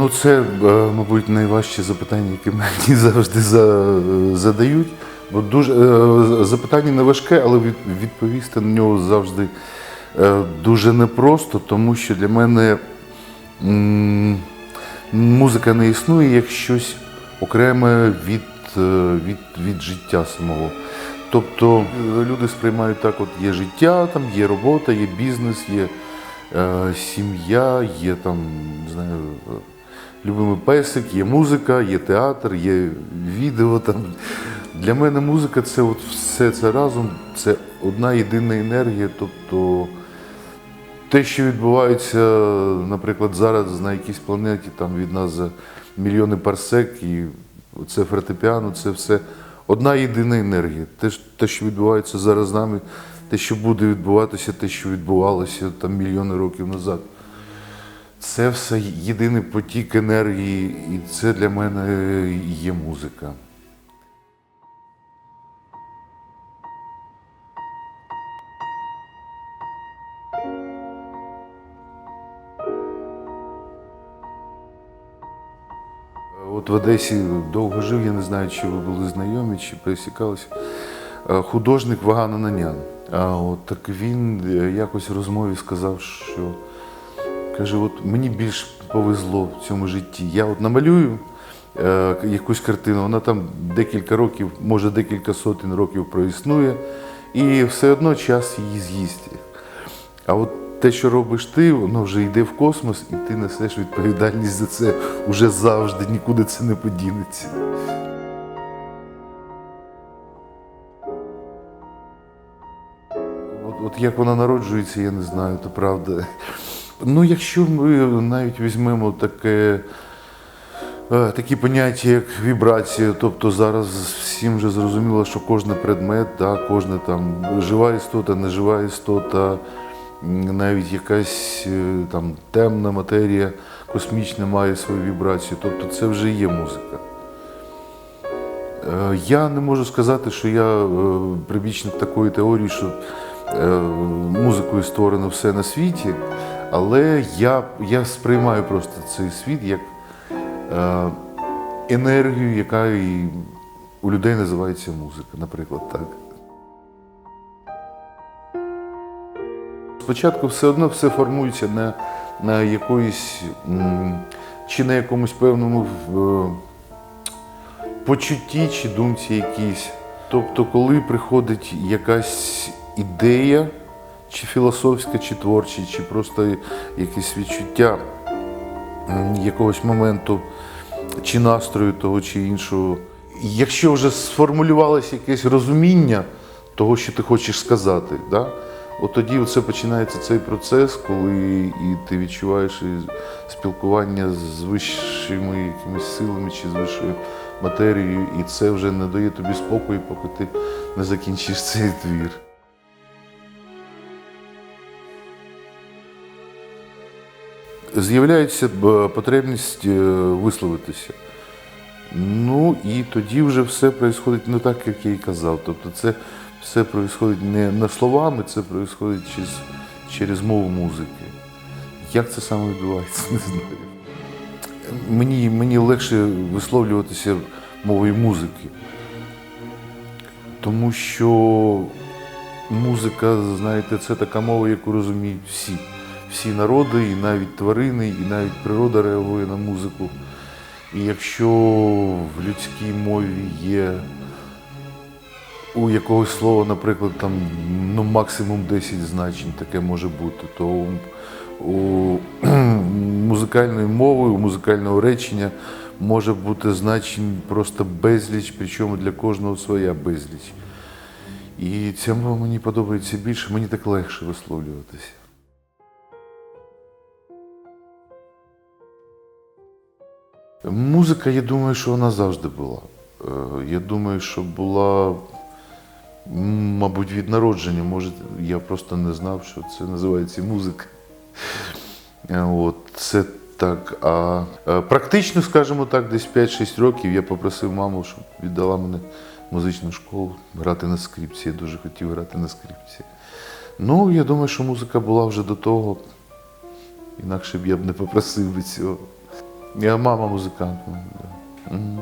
Оце, е, мабуть, найважче запитання, яке мені завжди за- задають. Бо дуже е, запитання не важке, але відповісти на нього завжди е, дуже непросто, тому що для мене музика не існує як щось окреме від, е, від, від життя самого. Тобто е, люди сприймають так: от є життя, там є робота, є бізнес, є е, сім'я, є там, не знаю, е, любимий песик, є музика, є театр, є відео. Там. Для мене музика це от все це разом, це одна єдина енергія. Тобто те, що відбувається, наприклад, зараз на якійсь планеті, там від нас мільйони парсек, і це фортепіано, це все одна єдина енергія. Те, те, що відбувається зараз з нами, те, що буде відбуватися, те, що відбувалося там мільйони років назад. Це все єдиний потік енергії, і це для мене є музика. От в Одесі довго жив, я не знаю, чи ви були знайомі, чи пересікалися. Е, Художник Ваган Ананян. А от так він е, якось в розмові сказав, що каже: от мені більш повезло в цьому житті. Я от намалюю е, якусь картину, вона там декілька років, може декілька сотень років проіснує, і все одно час її з'їсть. А от те, що робиш ти, воно вже йде в космос, і ти несеш відповідальність за це уже завжди, нікуди це не подінеться. От як вона народжується, я не знаю, то правда. Ну, якщо ми навіть візьмемо таке, е, такі поняття, як вібрація, тобто зараз всім вже зрозуміло, що кожен предмет, да, кожна там жива істота, нежива істота, навіть якась е, там темна матерія космічна має свою вібрацію. Тобто це вже є музика. Е, Я не можу сказати, що я прибічник такої теорії, що музикою створено все на світі, але я, я сприймаю просто цей світ як е, енергію, яка і у людей називається музика, наприклад, так. Спочатку все одно все формується на, на якоїсь чи на якомусь певному в- почутті чи думці якійсь. Тобто, коли приходить якась ідея, чи філософська, чи творча, чи просто якесь відчуття якогось моменту, чи настрою того чи іншого. Якщо вже сформулювалося якесь розуміння того, що ти хочеш сказати, да? от тоді це починається цей процес, коли і ти відчуваєш і спілкування з вищими якимись силами чи з вищою матерією, і це вже не дає тобі спокою, поки ти не закінчиш цей твір. З'являється б, потребність е, висловитися. Ну і тоді вже все відбувається не так, як я і казав. Тобто це все відбувається не на словами, це відбувається через, через мову музики. Як це саме відбувається, не знаю. Мені, мені легше висловлюватися мовою музики. Тому що музика, знаєте, це така мова, яку розуміють всі. Всі народи, і навіть тварини, і навіть природа реагує на музику. І якщо в людській мові є у якогось слова, наприклад, там ну, максимум 10 значень таке може бути, то у, музикальної мови, у музикального речення може бути значень просто безліч, причому для кожного своя безліч. І ця мова мені подобається більше, мені так легше висловлюватися. Музика, я думаю, що вона завжди була. Е, Я думаю, що була, мабуть, від народження. Може, я просто не знав, що це називається музика. Е, От, це так. А е, практично, скажімо так, десь 5-6 років я попросив маму, щоб віддала мене музичну школу грати на скрипці. Я дуже хотів грати на скрипці. Ну, я думаю, що музика була вже до того, інакше б я б не попросив би цього. Я мама музикант. Мгм.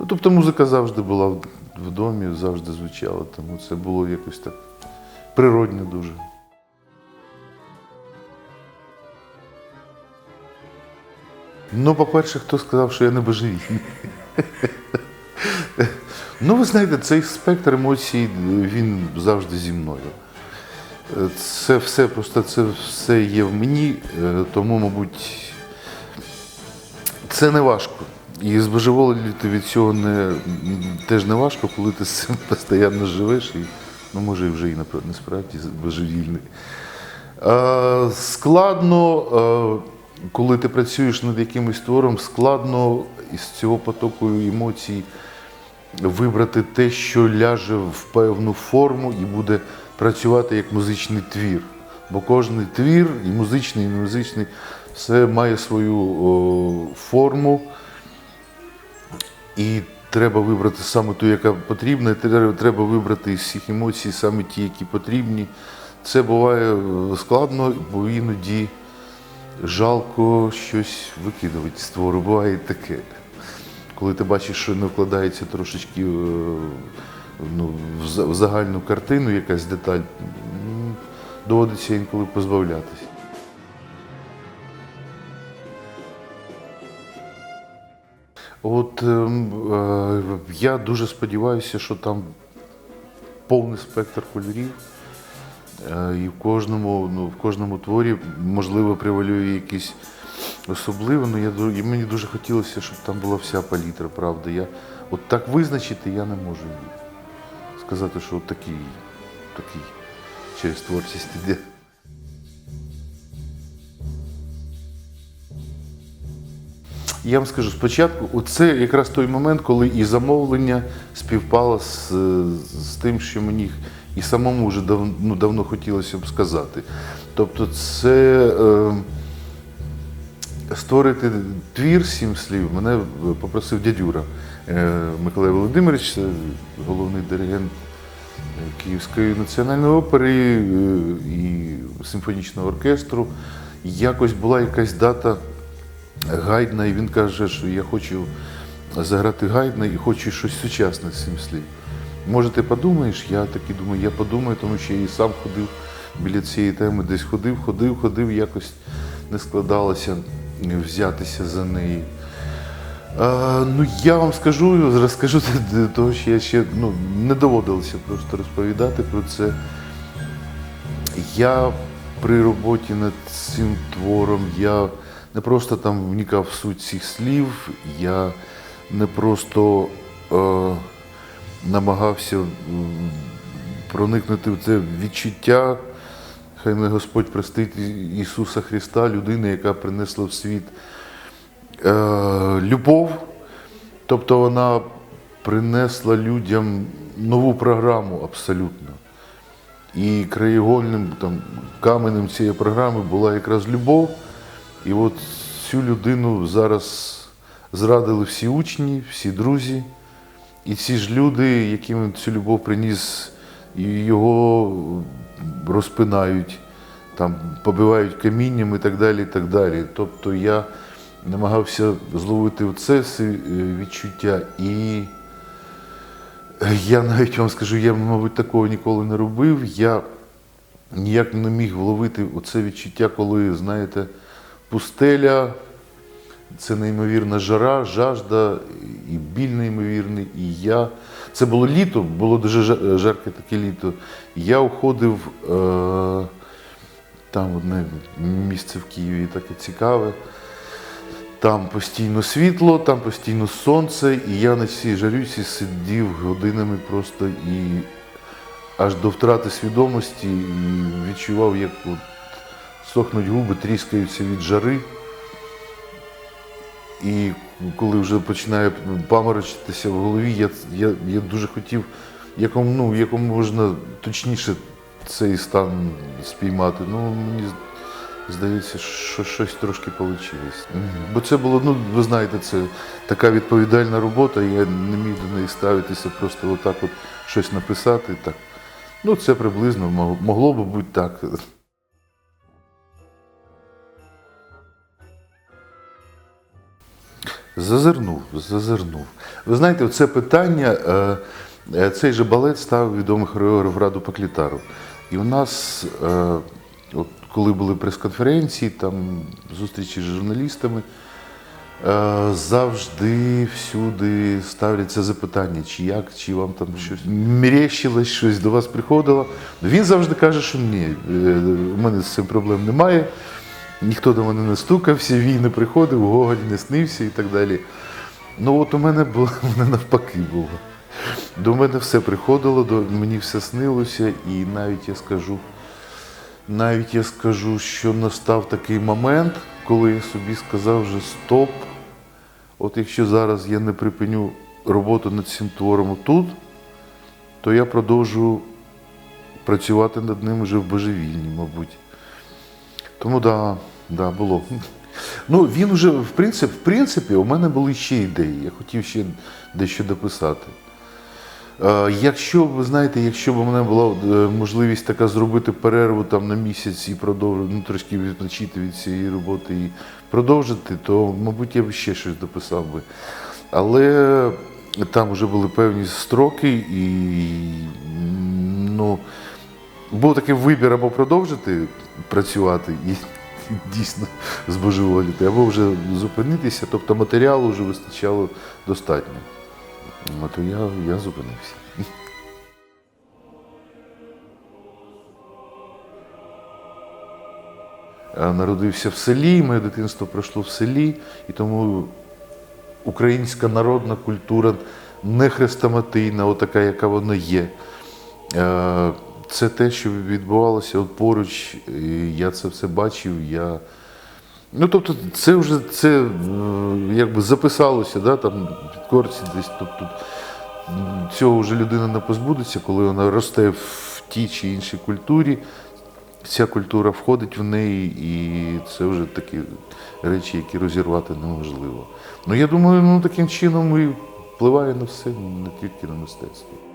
Ну, тобто музика завжди була в, в домі, завжди звучала, тому це було якось так природньо дуже. Ну, по-перше, хто сказав, що я не божевільний? Ну, ви знаєте, цей спектр емоцій, він завжди зі мною. Е, Це все просто це все є в мені, е, тому, мабуть, це не важко. І збожеволіти від цього не, теж не важко, коли ти з цим постійно живеш, і, ну, може, вже і напра- не справді божевільний. Е, складно, е, коли ти працюєш над якимось твором, складно із цього потоку емоцій вибрати те, що ляже в певну форму і буде працювати як музичний твір. Бо кожен твір, і музичний, і не музичний, все має свою о, форму, і треба вибрати саме ту, яка потрібна, треба, вибрати із всіх емоцій саме ті, які потрібні. Це буває е, складно, бо іноді жалко щось викидувати з твору. Буває таке. Коли ти бачиш, що не вкладається трошечки е, ну, в загальну картину якась деталь, доводиться інколи позбавлятися. От ем, е, я дуже сподіваюся, що там повний спектр кольорів. Е, І в кожному, ну, в кожному творі, можливо, превалює якийсь особливий. Ну, я, і мені дуже хотілося, щоб там була вся палітра, правда. Я, от так визначити я не можу сказати, що от такий, такий через творчість іде. Я вам скажу, спочатку, оце якраз той момент, коли і замовлення співпало з, з тим, що мені і самому вже дав, ну, давно хотілося б сказати. Тобто, це е, створити твір сім слів мене попросив дядюра е, Миколай Володимирович, це головний диригент е, Київської національної опери е, і симфонічного оркестру. Якось була якась дата Гайдна, і він каже, що я хочу заграти Гайдна і хочу щось сучасне з цим слів. Може, ти подумаєш? Я таки думаю, я подумаю, тому що я і сам ходив біля цієї теми, десь ходив, ходив, ходив, якось не складалося взятися за неї. А, ну, я вам скажу, розкажу того, що я ще ну, не доводилося просто розповідати про це. Я при роботі над цим твором я не просто там вникав в суть цих слів, я не просто е, намагався проникнути в це відчуття. Хай мене Господь простить Ісуса Христа, людини, яка принесла в світ е, любов. Тобто вона принесла людям нову програму абсолютно. І краєгольним там, каменем цієї програми була якраз любов. І от цю людину зараз зрадили всі учні, всі друзі. І ці ж люди, яким цю любов приніс, його розпинають, там, побивають камінням і так далі. і так далі. Тобто я намагався зловити це відчуття і. Я навіть вам скажу, я, мабуть, такого ніколи не робив. Я ніяк не міг вловити оце відчуття, коли, знаєте, пустеля, це неймовірна жара, жажда, і біль неймовірний. І я. Це було літо, було дуже жа- жарке таке літо. Я уходив е, там одне місце в Києві таке цікаве. Там постійно світло, там постійно сонце, і я на цій жарюці сидів годинами просто і аж до втрати свідомості і відчував, як от сохнуть губи, тріскаються від жари. І коли вже починає паморочитися в голові, я, я, я дуже хотів якому, ну, якому можна точніше цей стан спіймати. Ну, мені Здається, що щось трошки вийшло. Бо це було, ну ви знаєте, це така відповідальна робота, я не міг до неї ставитися, просто отак от щось написати. Так. Ну, це приблизно могло- би бути так. Зазирнув, зазирнув. Ви знаєте, це питання, е, е, цей же балет став відомий хореограф Раду Паклітару. І у нас, е, от коли були прес-конференції, там зустрічі з журналістами, завжди всюди ставляться запитання, чи як, чи вам там щось мерещилось, щось до вас приходило. Він завжди каже, що ні, у мене з цим проблем немає. Ніхто до мене не стукався, війни приходив, Гоголь не снився і так далі. Ну от у мене було мене навпаки було. До мене все приходило, до мені все снилося, і навіть я скажу, навіть я скажу, що настав такий момент, коли я собі сказав вже стоп. От якщо зараз я не припиню роботу над цим твором тут, то я продовжу працювати над ним вже в божевільні, мабуть. Тому да, да, було. Ну, він вже, в принципі, в принципі, у мене були ще ідеї. Я хотів ще дещо дописати. Е, Якщо ви знаєте, якщо б у мене була е, можливість така зробити перерву там на місяць і продовжити, ну трошки відпочити від цієї роботи і продовжити, то, мабуть, я б ще щось дописав би. Але там вже були певні строки, і ну, був такий вибір або продовжити працювати і дійсно збожеволіти, або вже зупинитися, тобто матеріалу вже вистачало достатньо. От я, я зупинився. Народився в селі, моє дитинство пройшло в селі, і тому українська народна культура не хрестоматийна, отака, яка вона є. Це те, що відбувалося от поруч, і я це все бачив. Я... Ну, тобто, це вже це е, якби записалося, да, там під корці десь. Тобто, цього вже людина не позбудеться, коли вона росте в тій чи іншій культурі. Ця культура входить в неї, і це вже такі речі, які розірвати неможливо. Ну я думаю, ну таким чином і впливає на все, не тільки на мистецтво.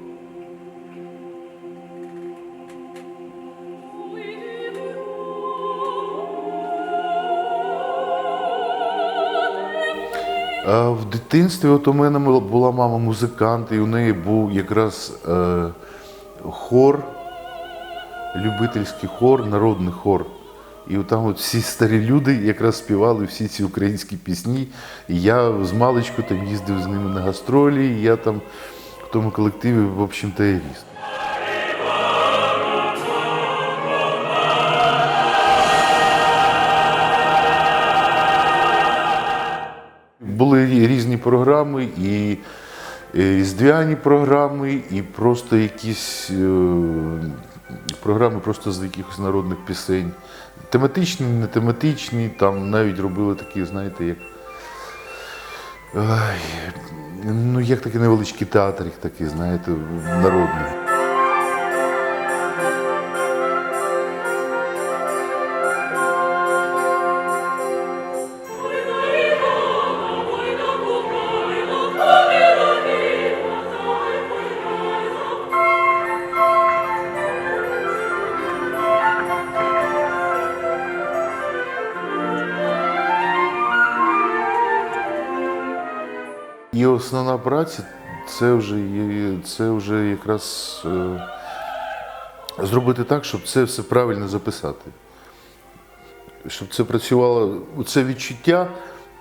В дитинстві от у мене була мама музикант, і у неї був якраз е, хор, любительський хор, народний хор. І там от всі старі люди якраз співали всі ці українські пісні. І я з маличку там їздив з ними на гастролі, і я там в тому колективі, в общем-то, і ріс. Були різні програми, і е, різдвяні програми, і просто якісь е, програми просто з якихось народних пісень. Тематичні, не тематичні, там навіть робили такі, знаєте, як. Ай, ну, як такий невеличкий театрик такий, знаєте, народний. І основна праця це вже, це вже якраз е, зробити так, щоб це все правильно записати. Щоб це працювало, це відчуття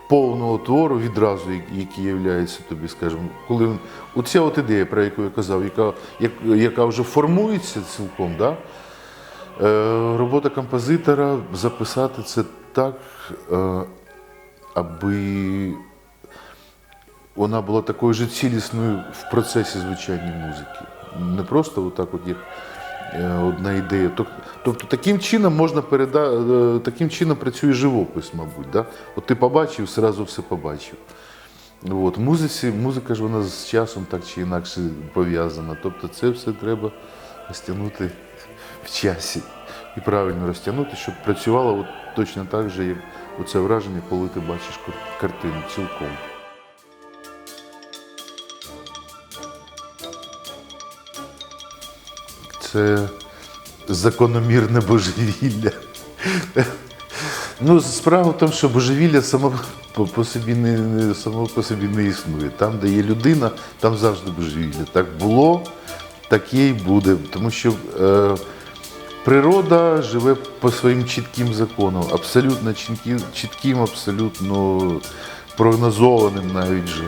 повного твору відразу, як- який являється тобі, скажімо, коли він- оця от ідея, про яку я казав, яка, яка вже формується цілком, да? е, робота композитора записати це так, е, аби вона була такою ж цілісною в процесі звучання музики. Не просто отак, от як е, одна ідея. Тобто таким чином можна передати, таким чином працює живопис, мабуть. Да? От ти побачив, зразу все побачив. От, музиці, музика ж вона з часом так чи інакше пов'язана. Тобто це все треба розтягнути в часі і правильно розтягнути, щоб працювало от точно так же, як оце враження, коли ти бачиш картину цілком. Це закономірне божевілля. Ну, справа в тому, що божевілля само по, собі не само по собі не існує. Там, де є людина, там завжди божевілля. Так було, так є і буде. Тому що е, природа живе по своїм чітким законам, абсолютно чітким, чітким абсолютно прогнозованим навіть же.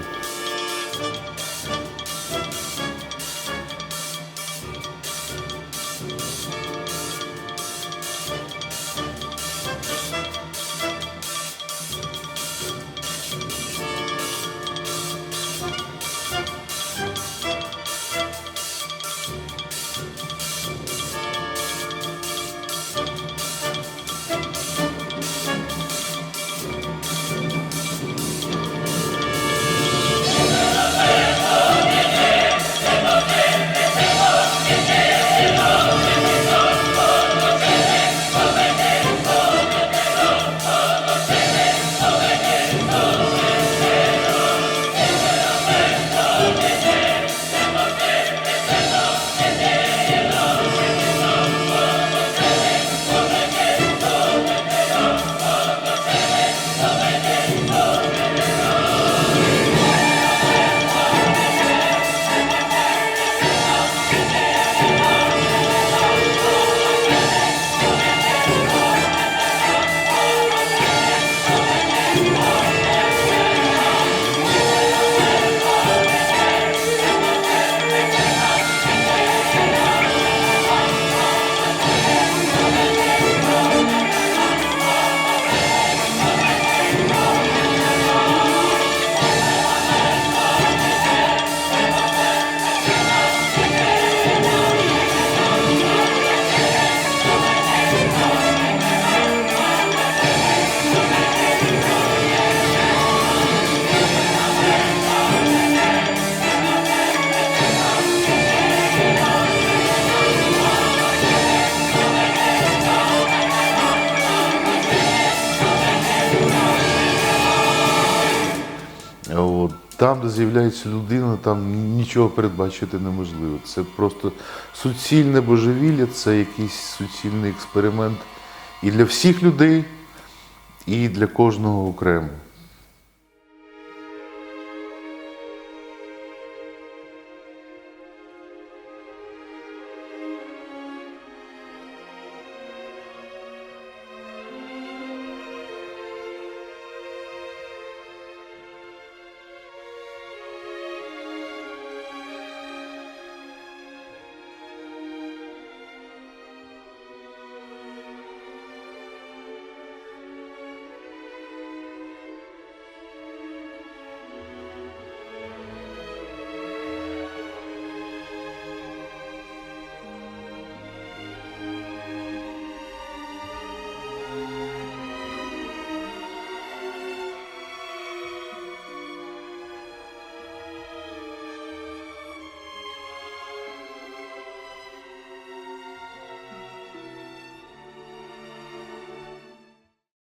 От. Там, де з'являється людина, там нічого передбачити неможливо. Це просто суцільне божевілля, це якийсь суцільний експеримент і для всіх людей, і для кожного окремо.